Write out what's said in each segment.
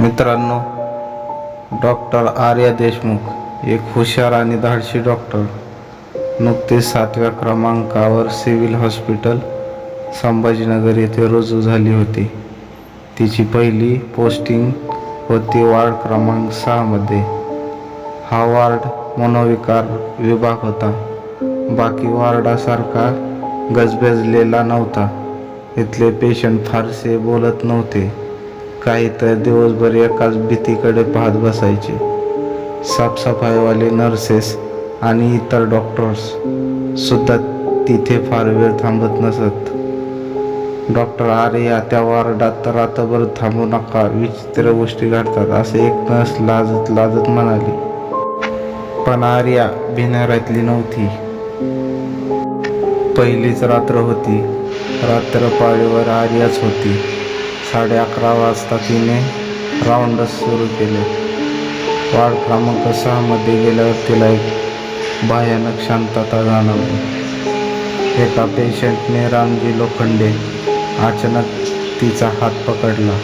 मित्रांनो डॉक्टर आर्या देशमुख एक हुशार आणि धाडशी डॉक्टर. नुकतेच सातव्या क्रमांकावर सिव्हिल हॉस्पिटल संभाजीनगर येथे रुजू झाली होती. तिची पहिली पोस्टिंग होती वार्ड क्रमांक सहामध्ये हा वार्ड मनोविकार विभाग होता. बाकी वार्डासारखा गजबजलेला नव्हता. इथले पेशंट फारसे बोलत नव्हते. काही तर दिवसभर एकाच भीतीकडे पाहत बसायचे. साफसफाईवाले नर्सेस आणि इतर डॉक्टर्स सुद्धा तिथे फार वेळ थांबत नसत. डॉक्टर आर्या त्या वार्डात रात्रभर थांबू नका विचित्र गोष्टी घडतात असे एक नर्स लाजत लाजत म्हणाली. पण आर्या भिनाऱ्यातली नव्हती. पहिलीच रात्र होती. रात्र पाळीवर आर्याच होती. साडे अकरा वाजता तिने राऊंडस सुरू केले. वार्ड क्रमांक सहामध्ये गेल्यावर तिला एक भयानक शांतता जाणवली. एका पेशंटने रामजी लोखंडे अचानक तिचा हात पकडला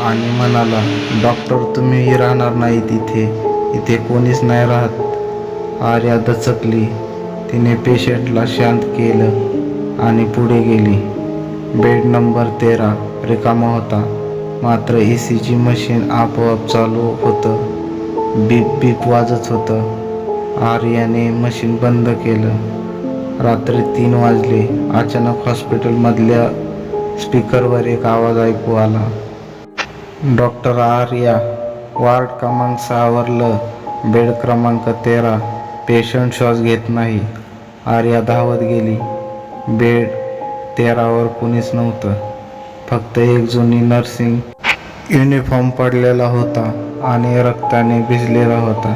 आणि म्हणाला डॉक्टर तुम्हीही राहणार नाही तिथे. इथे कोणीच नाही राहत. आर्या दचकली. तिने पेशंटला शांत केलं आणि पुढे गेली. बेड नंबर तेरा. रिकामा होता. मात्र ए सीची मशीन आपोआप चालू होतं. बीप बीप वाजत होतं. आर्याने मशीन बंद केलं. रात्री तीन वाजले. अचानक हॉस्पिटलमधल्या स्पीकरवर एक आवाज ऐकू आला. डॉक्टर आर्या वार्ड क्रमांक सहावरलं बेड क्रमांक तेरा पेशंट श्वास घेत नाही. आर्या धावत गेली. बेड तेरावर कुणीच नव्हतं. फक्त एक जुनी नर्सिंग युनिफॉर्म पडलेला होता आणि रक्ताने भिजलेला होता.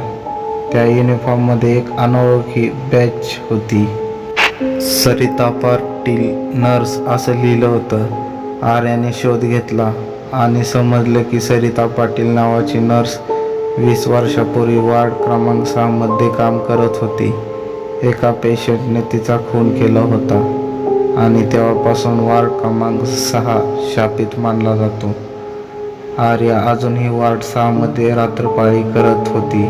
त्या युनिफॉर्ममध्ये एक अनोळखी बॅच होती. सरिता पाटील नर्स असं लिहिलं होतं. आर्याने शोध घेतला आणि समजलं की सरिता पाटील नावाची नर्स वीस वर्षापूर्वी वार्ड क्रमांक सहामध्ये काम करत होती. एका पेशंटने तिचा खून केला होता. आणि तेव्हापासून वार्ड क्रमांक सहा शापित मानला जातो. आर्या अजूनही वार्ड सहामध्ये रात्रपाळी करत होती.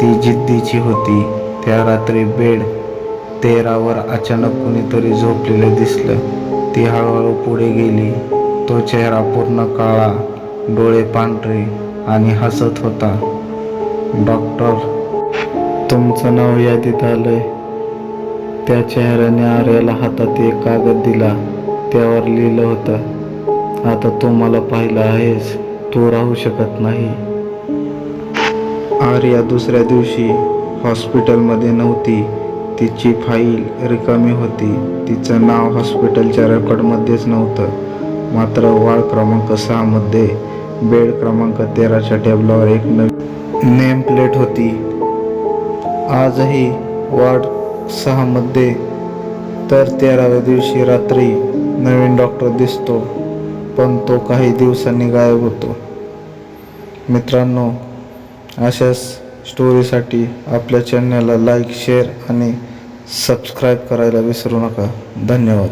ती जिद्दीची होती. त्या रात्री बेड तेरावर अचानक कुणीतरी झोपलेलं दिसलं. ती हळूहळू पुढे गेली. तो चेहरा पूर्ण काळा डोळे पांढरे आणि हसत होता. डॉक्टर तुमचं नाव यादीत आलंय. त्या चेहऱ्याने आर्याला हातात एक कागद दिला. त्यावर लिहिलं होतं आता तू मला पाहिलं आहेस तू राहू शकत नाही. आर्या दुसऱ्या दिवशी हॉस्पिटलमध्ये नव्हती. तिची फाईल रिकामी होती. तिचं नाव हॉस्पिटलच्या रेकॉर्डमध्येच नव्हतं. मात्र वार्ड क्रमांक सहामध्ये बेड क्रमांक तेराच्या टेबलावर एक नवी नेम प्लेट होती. आजही वार्ड सहामध्ये तर तेराव्या दिवशी रात्री नवीन डॉक्टर दिसतो पण तो काही दिवसांनी गायब होतो. मित्रांनो अशाच स्टोरीसाठी आपल्या चॅनलला लाईक शेअर आणि सबस्क्राईब करायला विसरू नका. धन्यवाद.